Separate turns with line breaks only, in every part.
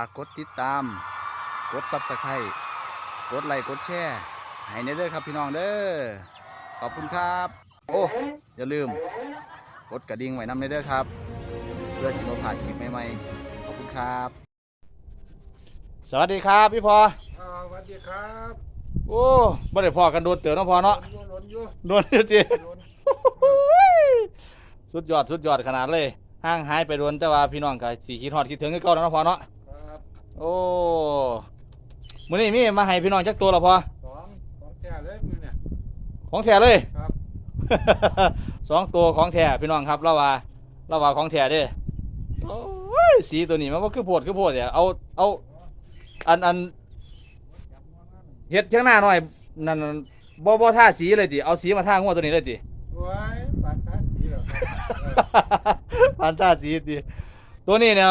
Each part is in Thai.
ากกดติดตาม กดซับสไครต์กดไลค์กดแชร์ให้ในเด้อครับพี่น้องเด้อขอบคุณครับ โอ้อย่าลืม กดกระดิ่งไว้นำในเด้อครับ เพื่อที่เราผ่านคลิปใหม่ๆขอบคุณครับ สวัสดีครับพี่พอ
อ่าสวัสดีครับ
โอ้บ่ได้พอกันโดนเตือนเนาะพอเนาะ
อยู่หลนอยู่
โดนจริง
หลน
สุดยอดสุดยอดขนาดเลย ห่างหายไปโดนแต่ว่าพี่น้องก็สิคิดฮอดคิดถึงคือเก่าแล้วเนาะพอเนาะ
ครับ
โอ้มื้อนี้มีมาให้พี่น้องจักตัวละพอ
สองสองแก่เลยมือเนี่ย
ของแท้เลย
ครับ
สองตัวของแท้พี่น้องครับเราว่าเราว่าของแท้เด้โอ้ยสีตัวนี้มันว่าคือโพดคือโพดเนี่ยเอาเอาอันอันเฮ็ดเชียงหน้าหน่อยนั่นบ่บ่ท่าสีเลยติเอาสีมาท่างวดตัวนี้เลยติ
ไว้ปานทัดดีเหรอครับ
พันท่าสีติตัวนี้เนี่ย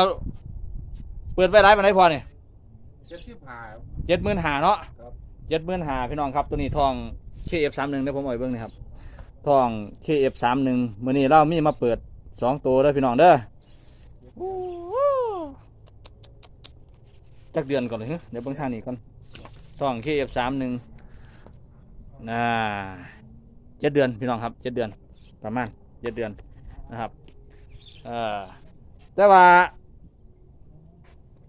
เปิดไว้ร้ายปานใดพอเนี่ย
เจ็ดสิบห้า
เจ็ดหมื่นหาเนาะ
ครับ
เจ็ดหมื่นหาพี่น้องครับ ตัวนี้ทอง KF สามหนึ่งเดี๋ยวผมเอาไปเบิ่งนี่ครับทอง KF สามหนึ่งมื้อนี้เรามีมาเปิดสองตัวเด้อพี่น้องเด้อโอ้โหจักเดือนก่อนเลยเฮ้ยเดี๋ยวเบิ่งทางนี้ก่อนทอง KF สามหนึ่งน่าเจ็ดเดือนพี่น้องครับเจ็ดเดือนประมาณเจ็ดเดือนนะครับเอ่อแต่ว่า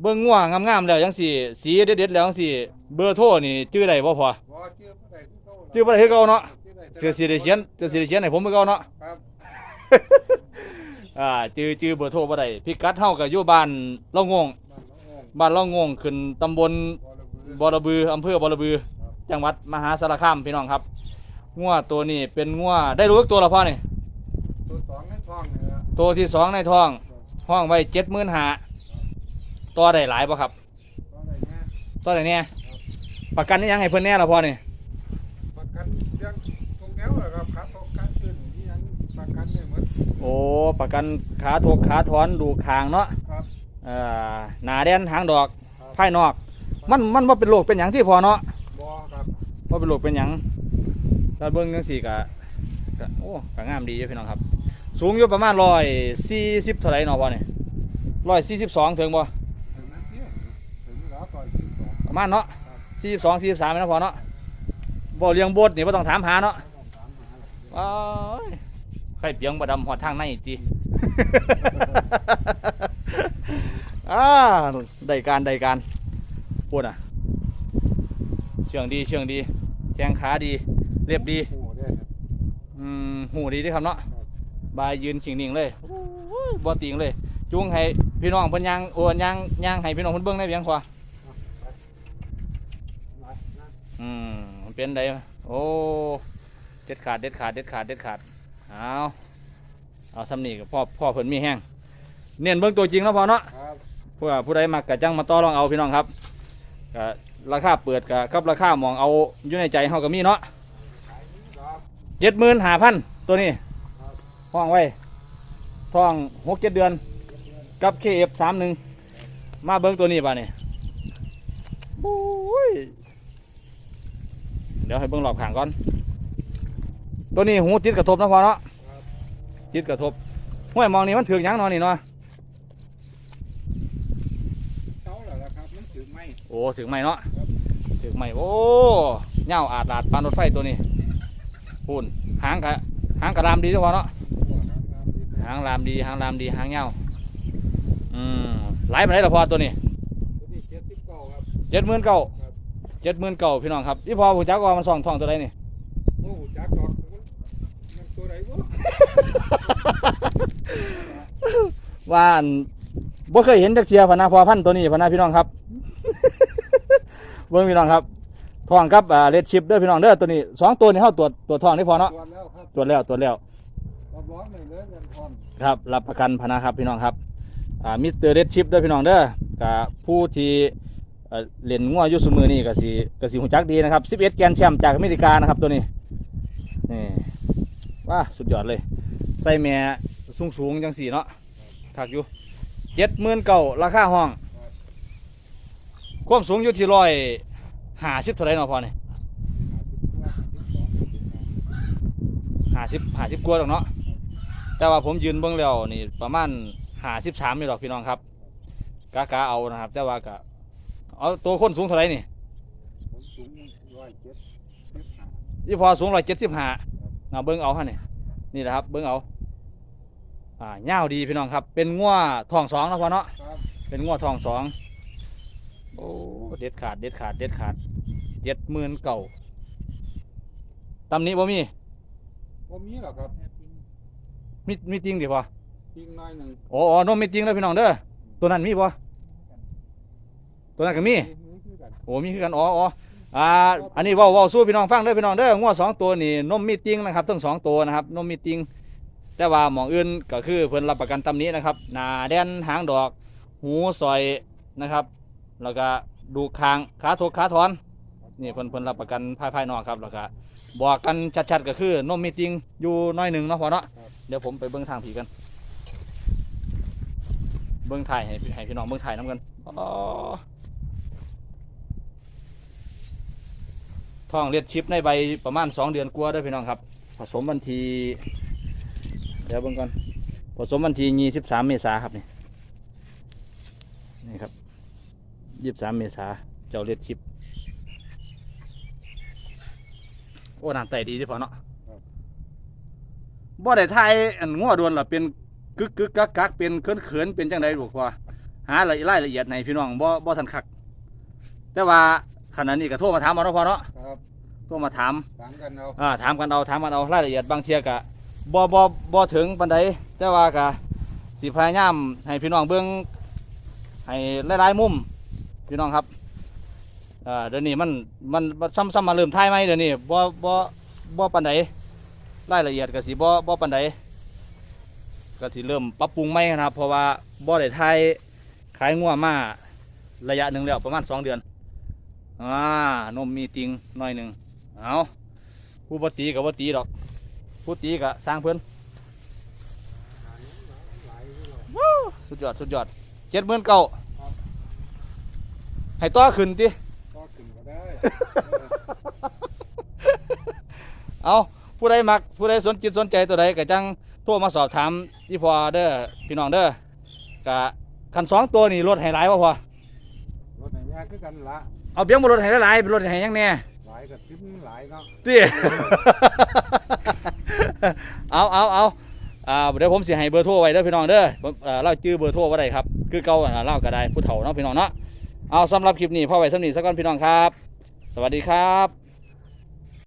เบิ่งง่วงงามๆแล้วจังสี่ สีเด็ดๆแล้วจังสี่ เบอร์โทรนี่ชื่อใดบ่พอ
บ่ชื่อผู้ใดผู้เก่า
ชื่อบ่ได้คือเก่าเนาะ
ชื่อใด
เสือสีได้เขียนเสือสีได้เขียนให้ผมคือเก่าเนาะ
ครับ
อ่าชื่อชื่อเบอร์โทรบ่ได้พิกัดเฮาก็อยู่บ้านเล่างง
บ้านน้องโอ่ง
บ้านเล่างงขึ้นตำบล
บ่ระบือบ
อระบืออำเภอบอระบือ จังหวัดมหาสารคามพี่น้องครับงัวตัวนี้เป็นงัวได้รู้ตัวละพ่อนี่
ตัวสองในท้องเนี่ยนะ
ตัวที่สองในท้องห้องไว้75,000 ต่อได้หลายบ่ครับ
ตัวไหนเนี่ย
ต่อได้แน่ประกันนี่ยังให้เพิ่นแน่ละพ่อนี่
ประกันเรื่องตรงแนวเหรอครับครับตรงการขึ้นที่ยังประกันได้หมด
โอ้ประกันขาถกขาถอนดูคางเนาะ
ครับ
เอ่อหนาแดนหางดอก
ครับ
ภายนอก มันมันว่าเป็นโรคเป็นหยังที่พอเนาะ
บ่ครับ
ว่าเป็นโรคเป็นหยังถ้าเบิ้งจังสี่กะกะโอ้กะงามดีอยู่พี่น้องครับ สูงอยู่ประมาณร้อยสี่สิบเท่าไหร่เนาะพอเนี่ยร้อยสี่สิบสองถึงบ่
ถึงนั้นเนี่ยถึงแล้วก่อนที่สอง
ประมาณเนาะสี่สิบสองสี่สิบสามนะพอเนาะบ่เลี้ยงบดนี่บ่ต้องถามหาเนาะ
ต้องถามหาแหละ
ว้ายไข่เปียงบดำหอดทางในอีกทีอ่าได้การได้การปวดอะ เชื่องดีเชื่องดีแข้งขาดี เรียบดี
โอ้ได้ครับ
อืมหูดีเด้วยครับเนาะบายยืนขิงนิ่งเลยโอ้ยบ่ติงเลย จุงให้พี่น้องเพิ่นย่างโอ้ย่างย่างให้พี่น้องเพิ่นเบิ่งได้เพียงพอ
มานะ
อืมมันเป็นไดโอ้เด็ดขาดเด็ดขาดเด็ดขาดเด็ดขาดเอาเอาสำนีกับพ่อพ่อเพิ่นมีแห้งเน้นเบิ่งตัวจริงแล้วพอเนาะ
ครับ
เพื่อผู้ใดมักกะจังมาต่อรองเอาพี่น้องครับก็ราคาเปิดกับกับราคามองเอาอยู่ในใจเฮาก็มีเนาะ
ขายนี้ครับ
เจ็ดหมื่นห้าพันตัวนี้
ครับ
ห้องไว้ท้องหกเจ็ดเดือน กับเคเอฟสามหนึ่งมาเบิ้งตัวนี้ป่ะนี่บุ้ย เดี๋ยวให้เบิ้งรอบข้างก่อน ตัวนี้หูติดกระทบนะพอเนาะ
ครับ
ติดกระทบห้วยมองนี่มันถึงยังเนอนนี่เนาะ
เช้าแล้วล่ะครับมันถึงไหม
โอ้ถึงไหมเนาะถึงไหมโอ้เงาอาดลาดปานรถไฟตัวนี้พูนหางกะหางกระลามดีด้วยพอเนาะ
ตัวครับงามดีครับ
หางลามดีหางลามดีหางเงาอืมไหลมาได้ละพอตัวนี้
ตัวนี้เจ็ดสิบเก้าครับ
เจ็ดหมื่นเก้า
ครับ
เจ็ดหมื่นเก้าพี่น้องครับพี่พอผู้จักว่ามันสองทองตัวใดนี่
โอ้จักดอกมันมันตัวไหนวะ
ว่าอันบ่เคยเห็นจักเทียพะนาพอพันธุ์ตัวนี้พะนาพี่น้องครับ เบิ่งพี่น้องครับทองกับอ่าเลดชิปเด้อพี่น้องเด้อตัวนี้สองตัวนี้เฮาตรวจตรวจทองได้พอเนาะ
ตัวแล้วครับ
ตรวจแล้วตรวจแล้ว
รับร้อนเลยเลยเงินทอน
ครับ รับประกันพะนะครับพี่น้องครับอ่ามิสเตอร์เลดชิปเด้อพี่น้องเด้อกับผู้ที่ เอ่อเล่นงัวอยู่ซุมือนี่ก็สิก็สิฮู้จักดีนะครับ11แกนด์แชมป์จากอเมริกานะครับตัวนี้นี่ว้าสุดยอดเลยใส่แม่สูงสูงๆจังสี่เนาะถักอยู่เจ็ดหมื่นเก่าราคาห้อง ความสูงอยู่ที่ร้อยห้าสิบเท่าไรเนาะพอนี่ห้าสิบห้าสิบกว่าดอกเนาะแต่ว่าผมยืนเบื้องแล้วนี่ประมาณห้าสิบสามนี่ดอกพี่น้องครับกากาเอานะครับ แต่ว่าก็ เอาตัวคนสูงเท่าไหร่นี่
ผมสูงร้อยเจ็ดสิบห้า
ยี่พอสูงร้อยเจ็ดสิบห้าเอาเบิ้งเอาฮะนี่นี่แหละครับ เบิ้งเอา อ่าเงาวดีพี่น้องครับ เป็นงัวทองสองนะพอเนาะ
ครับ
เป็นงัวทองสองโอ้เด็ดขาดเด็ดขาดเด็ดขาดเจ็ดหมื่นเก่าตำนี้บ่มี
ผมมีหรอครับ
มีมีจริงดิพอ
ทิ้งน้อยหนึ่ง
โอ้โอ้นมมีจริงแล้วพี่น้องเด้อตัวนั้นมีบ่ ตัวนั้นก็มี
มีคือกัน
โอ้มีคือกันอ๋ออ๋ออ่าอันนี้เว้าเว้าสู้พี่น้องฟังเด้อพี่น้องเด้องัวสองตัวนี่นมมีติงนะครับทั้งสองตัวนะครับนมมีติงแต่ว่าหมองอื่นก็คือเพิ่นรับประกันตำนี้นะครับหน้าแดนหางดอก หูซอยนะครับ แล้วก็ดูคางขาทกขาถอนนี่เพิ่นเพิ่นรับประกันภายภายนอกครับแล้วก็บอกกันชัดๆก็คือนมมีติงอยู่น้อยหนึ่งเนาะพอเนาะเดี๋ยวผมไปเบิ่งทางผีกัน เบิ่งถ่ายให้พี่ให้พี่น้องเบิ่งถ่ายน้ำกันอ๋อ ท้องเลียดชิปในใบประมาณสองเดือนกว่าเด้พี่น้องครับ ผสมวันทีเดี๋ยวเบิ่งก่อนผสมวันทียี่สิบสามเมษาครับนี่นี่ครับยี่สิบสามเมษาเจ้าเลียดชิปโอ้น้ำไตดีที่พอเนาะบ่ได้ทายอันงัวดวนหรอเป็นกึกกึกกักกักเป็นเขินเขินเป็นจังไดบุกว่าหารายรายละเอียดในพี่น้องบ่บ่ทันคัก แต่ว่าขณะนี้ก็โทรมาถามเอาเนาะพอเนาะ โทรมาถาม
ตามกันเอา
อ่าถามกันเอาถามกันเอารายละเอียดบางเทียกะบ่บ่บ่ถึงปานใดแต่ว่ากะสิพยายามให้พี่น้องเบิ่งให้หลายๆมุมพี่น้องครับอ่าเดี๋ยวนี้มันมันมันซ้ำซ้ำมาเริ่มท้ายไหมเดี๋ยวนี้บ่บ่บ่ปานใดรายละเอียดก็สิบ่บ่ปานใดก็สิเริ่มปรับปรุงใหม่นะครับ เพราะว่าบ่ได้ทายขายงัวมาระยะหนึ่งแล้วประมาณสองเดือนอ่านมมีติงหน่อยหนึ่ง เอาผู้บ่ตีกับบ่ตีดอก ผู้ตีกับสร้างเพิ่น
หลายอยู่หรอก
สุดยอดสุดยอดเจ็ดหมื่นเก้าให้ต่อขึ้นติ
ก็ขึ้นก็ได้
เอาผู้ใดมัก ผู้ใดสนจิตสนใจตัวใดก็จังโทรมาสอบถามที่พอเด้อพี่น้องเด้อกะคันสองตัวนี่ลดให้หลายบ่พอ
รถไหนยากคือกันละ
เอาเบี้ยงบ่ลดให้หลายๆเป็นลดให้หยังแน่
หลายกับทิมหลายเนาะ
ติเอาเอาเอาอ่าเดี๋ยวผมเสิให้เบอร์โทรไว้เด้อพี่น้องเด้อผมเอ่อเราจื้อเบอร์โทรไว้ได้ครับ คือเก่าอ่าเล่าก็ได้ผู้เฒ่าเนาะพี่น้องเนาะเอาสำหรับคลิปนี้พ่อไว้สำนีสักก่อนพี่น้องครับ สวัสดีครับ